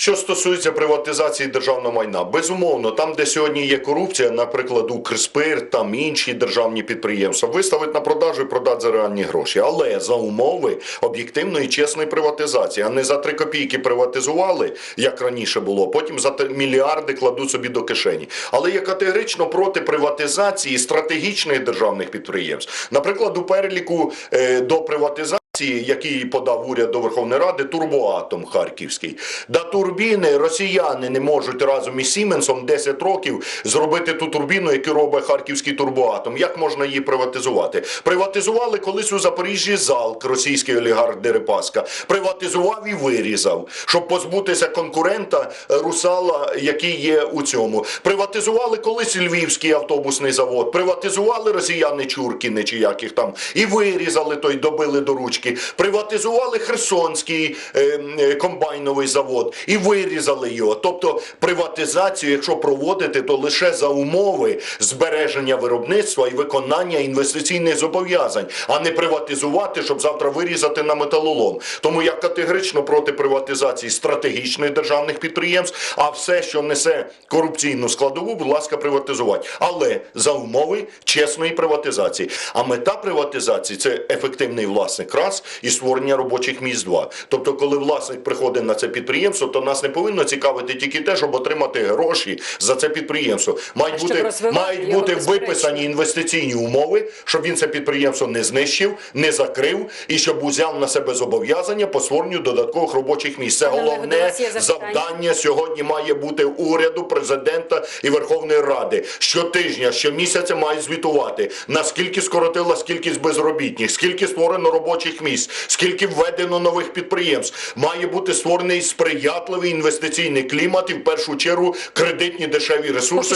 Що стосується приватизації державного майна, безумовно, там, де сьогодні є корупція, наприклад, Укрспирт, там інші державні підприємства, виставить на продажу і продати за реальні гроші. Але за умови об'єктивної чесної приватизації, а не за три копійки приватизували, як раніше було, потім за мільярди кладуть собі до кишені. Але я категорично проти приватизації стратегічних державних підприємств. Наприклад, у переліку е, до приватизації який подав уряд до Верховної Ради, турбоатом харківський. Да турбіни росіяни не можуть разом із Сіменсом 10 років зробити ту турбіну, яку робить харківський турбоатом. Як можна її приватизувати? Приватизували колись у Запоріжжі залк, російський олігарх Дерипаска. Приватизував і вирізав, щоб позбутися конкурента е, русала, який є у цьому. Приватизували колись Львівський автобусний завод. Приватизували росіяни Чуркіни чи яких там і вирізали той, добили до ручки. Приватизували Херсонський е, е, комбайновий завод і вирізали його. Тобто приватизацію, якщо проводити, то лише за умови збереження виробництва і виконання інвестиційних зобов'язань, а не приватизувати, щоб завтра вирізати на металолом. Тому я категорично проти приватизації стратегічних державних підприємств, а все, що несе корупційну складову, будь ласка, приватизувати. Але за умови чесної приватизації. А мета приватизації це ефективний власник раз і створення робочих місць два. Тобто, коли власник приходить на це підприємство, то нас не повинно цікавити тільки те, щоб отримати гроші за це підприємство. Мають бути мають бути виписані інвестиційні умови, щоб він це підприємство не знищив, не закрив і щоб узяв на себе зобов'язання по створенню додаткових робочих місць. Це головне завдання сьогодні має бути уряду, президента і Верховної Ради. Щотижня, щомісяця мають звітувати, наскільки скоротилась кількість безробітних, скільки створено робочих місць, скільки введено нових підприємств. Має бути створений сприятливий інвестиційний клімат і в першу чергу кредитні дешеві ресурси,